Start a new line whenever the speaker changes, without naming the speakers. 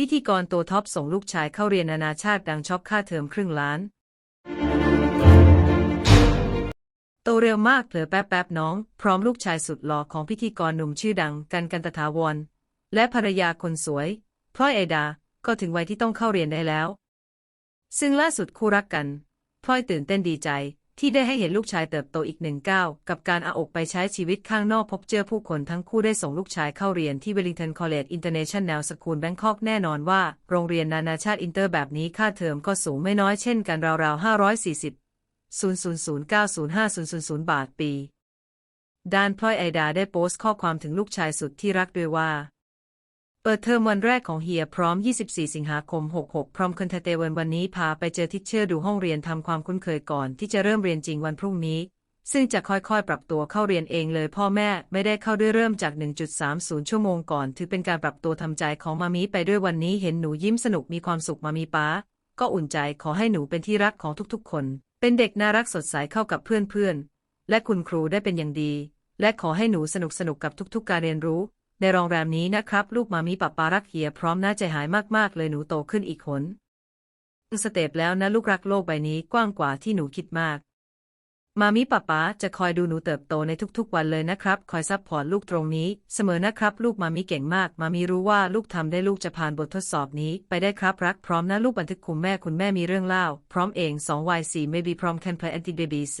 พิธีกรตัวท็อปส่งลูกชายเข้าเรียนนานาชาติดังช็อกค่าเทอมครึ่งล้าน โตเร็วมากเผลอแป๊บแป๊บๆน้อง พร้อมลูกชายสุดหล่อของพิธีกรหนุ่มชื่อดังกันกันตถาวรและภรรยาคนสวยพลอยไอดา ก็ถึงวัยที่ต้องเข้าเรียนได้แล้ว ซึ่งล่าสุดคู่รักกันพลอยตื่นเต้นดีใจ ที่ได้ให้เห็นลูกชายเติบโตอีกหนึ่งก้าวกับการอาอกไปใช้ชีวิตข้างนอกพบเจอผู้คนทั้งคู่ได้ส่งลูกชายเข้าเรียนที่ Wellington College International School Bangkok แน่นอนว่า โรงเรียนนานาชาติอินเตอร์แบบนี้ค่าเทอมก็สูงไม่น้อยเช่นกันราวๆ 540 000905000บาทปี ด้านพลอยไอดาได้โพสต์ข้อความถึงลูกชายสุดที่รักด้วยว่า เปิดเทอมวันแรกของเฮียพร้อม 24 สิงหาคม 66 พร้อมคันเทเตวันวันนี้พาไปเจอทิชเชอร์ดูห้องเรียนทำความคุ้นเคยก่อนที่จะเริ่มเรียนจริงวันพรุ่งนี้ ซึ่งจะค่อยๆ ปรับตัวเข้าเรียนเองเลยพ่อแม่ไม่ได้เข้าด้วยเริ่มจาก 1.30 ชั่วโมงก่อน ถือเป็นการปรับตัวทำใจของมามีไปด้วยวันนี้เห็นหนูยิ้มสนุกมีความสุขมามีป้า ก็อุ่นใจขอให้หนูเป็นที่รักของทุกๆ คน เป็นเด็กน่ารักสดใสเข้ากับเพื่อนๆและคุณครูได้เป็นอย่างดี และขอให้หนูสนุกสนุกกับทุกๆ การเรียนรู้ ในโรงแรมนี้นะครับ ลูกมามีปับปารักเฮียพร้อมน่าใจหายมากๆ เลยหนูโตขึ้นอีกคนสเตปแล้วนะลูกรักโลกใบนี้กว้างกว่าที่หนูคิดมาก มามิป๊าป๊าจะคอยดูหนูเติบโตในทุกๆวันเลยนะครับ คอยซัพพอร์ตลูกตรงนี้ เสมอนะครับ ลูกมามิเก่งมาก มามิรู้ว่าลูกทำได้ลูกจะผ่านบททดสอบนี้ ไปได้ครับรักพร้อมนะลูกบันทึกคุณแม่คุณแม่มีเรื่องเล่า พร้อมเอง2 y 4 maybe พร้อม can play anti babies